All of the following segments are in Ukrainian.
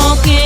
no.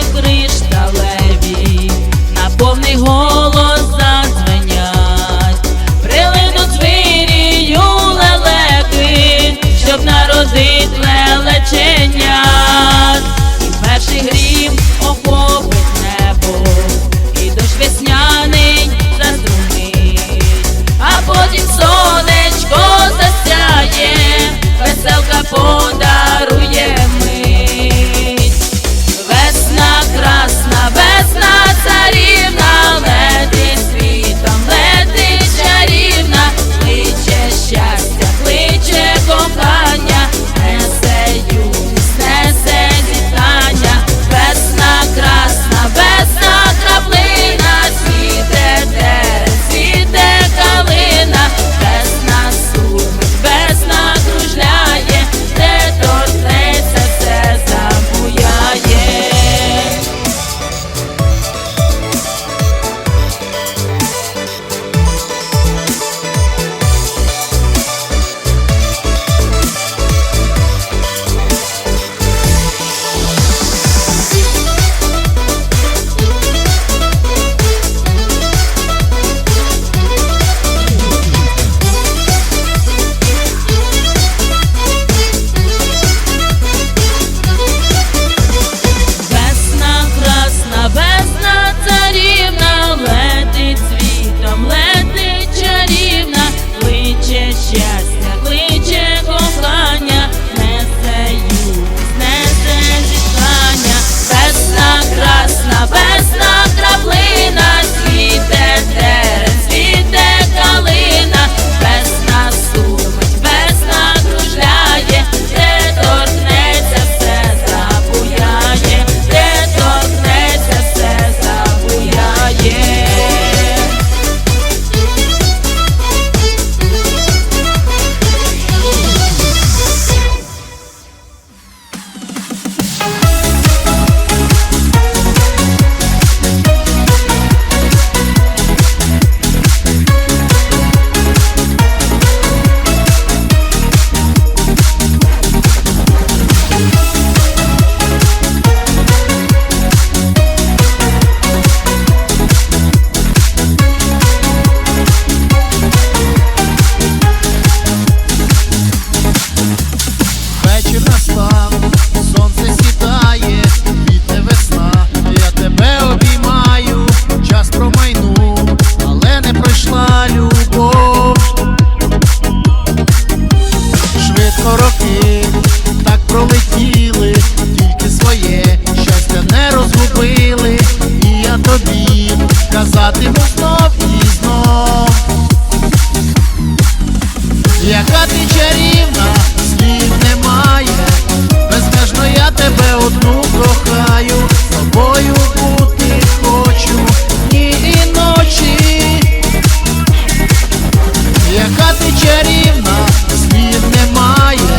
яка ти чарівна, змін немає,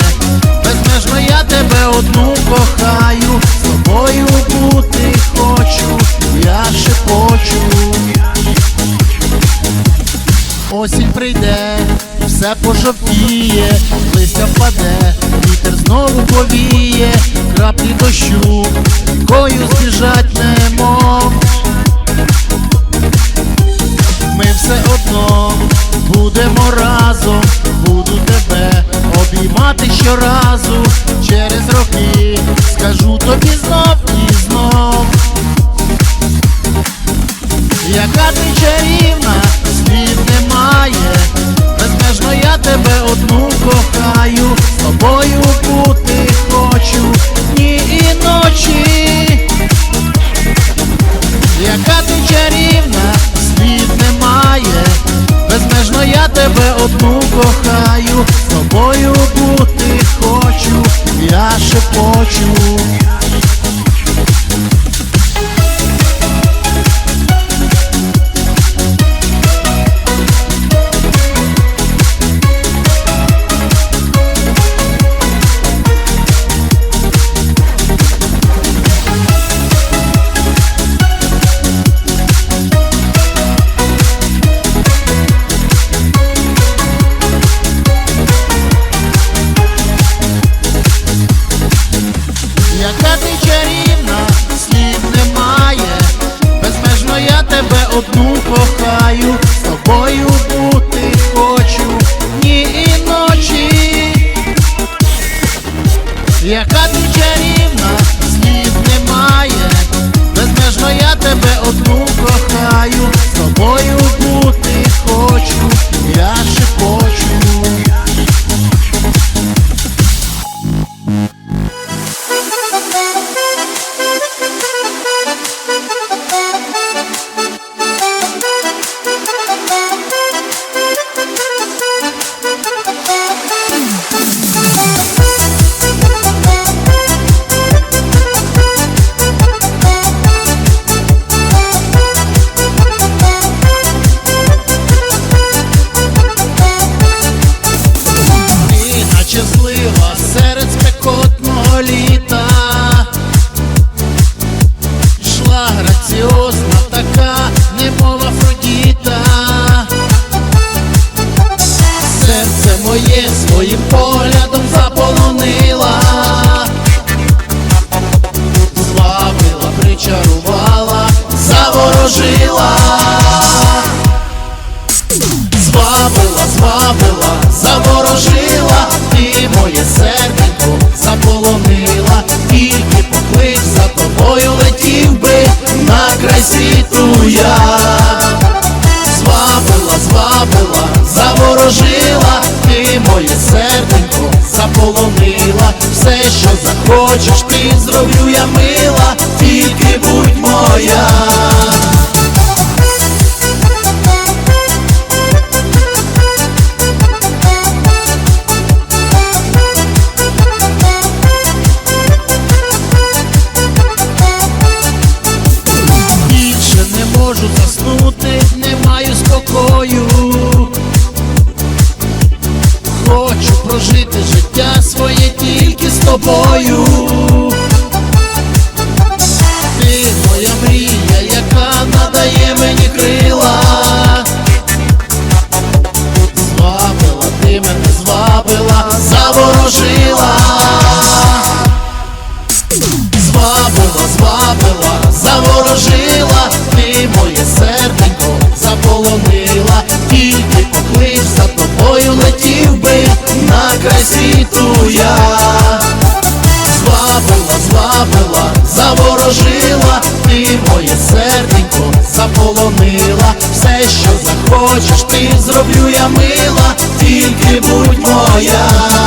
безмежно я тебе одну кохаю, з тобою бути хочу, я шепочу Осінь прийде, все пожовтіє, листя впаде, вітер знову повіє, краплі дощу, кою збіжать не. Яка ти чарівна, слів немає, безмежно я тебе одну кохаю, з тобою бути хочу дні і ночі. Яка ти чарівна, слів немає, безмежно я тебе одну кохаю, з тобою бути хочу, я шепочу. Тебе одну кохаю, з тобою бути світу я. Звабила, звабила, заворожила, ти моє серденько заполонила, все, що захочеш, ти зроблю я мила, тобою. Ти моя мрія, яка надає мені крила. Звабила, ти мене звабила, заворожила. Звабила, звабила, заворожила, ти моє серденько заполонила, тільки поклич за тобою летів би на край світу я. Звабила, заворожила, ти моє серденько заполонила, все, що захочеш, ти зроблю я мила, тільки будь моя.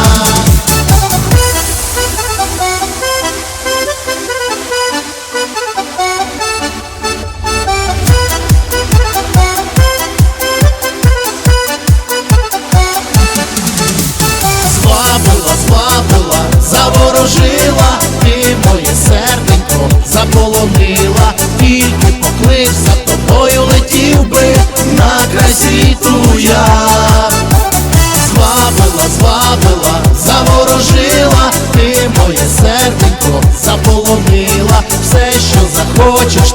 Серденько заполонила, все, що захочеш,